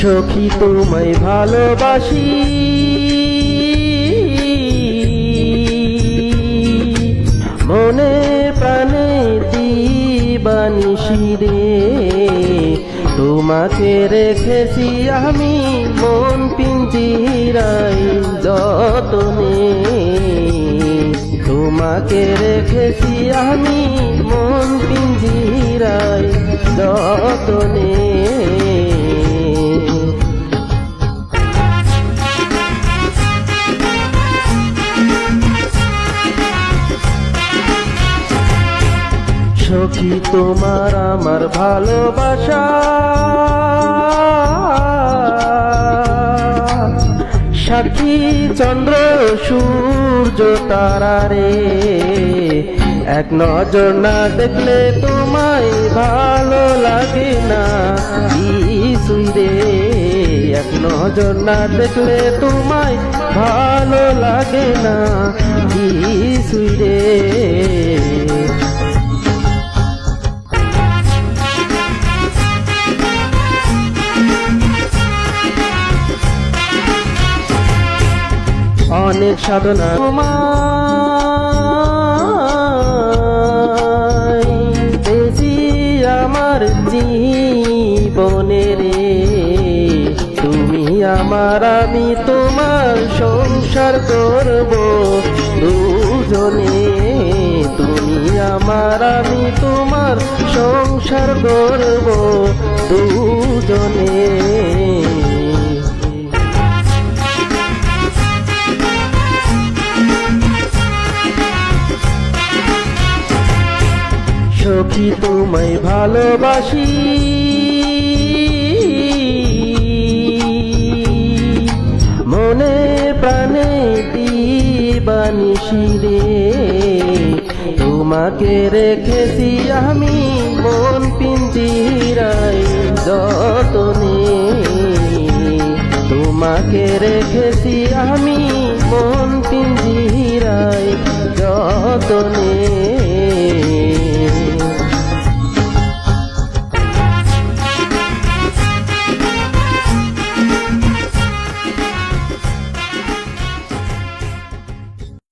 সখী তোমায় ভালোবাসি। মনে প্রাণে দিবানিসি রে তোমাকে রেখেছি আমি মন পিঞ্জিরাই যতনে। তোমাকে রেখেছি আমি মন পিঞ্জিরাই যতনে। সখী তোমার আমার ভালোবাসা। সাক্ষী চন্দ্র, সূর্য, তারা রে। এক নজর না দেখলে তোমায় ভালো লাগে না। রে, এক নজর না দেখলে তোমায় ভালো লাগে না। অনেক সাধনা। বেশি আমার জীবনে রে। তুমি আমার, আমি তোমার সংসার করব দুজনে। তুমি আমার, আমি তোমার সংসার করব দুজনে। সখী তোমায় ভালোবাসি। মনে প্রাণে দিবানিসি রে তোমাকে রেখেছি আমি মন পিঞ্জিরাই যতনে। তোমাকে রেখেছি আমি মন পিঞ্জিরাই যতনে।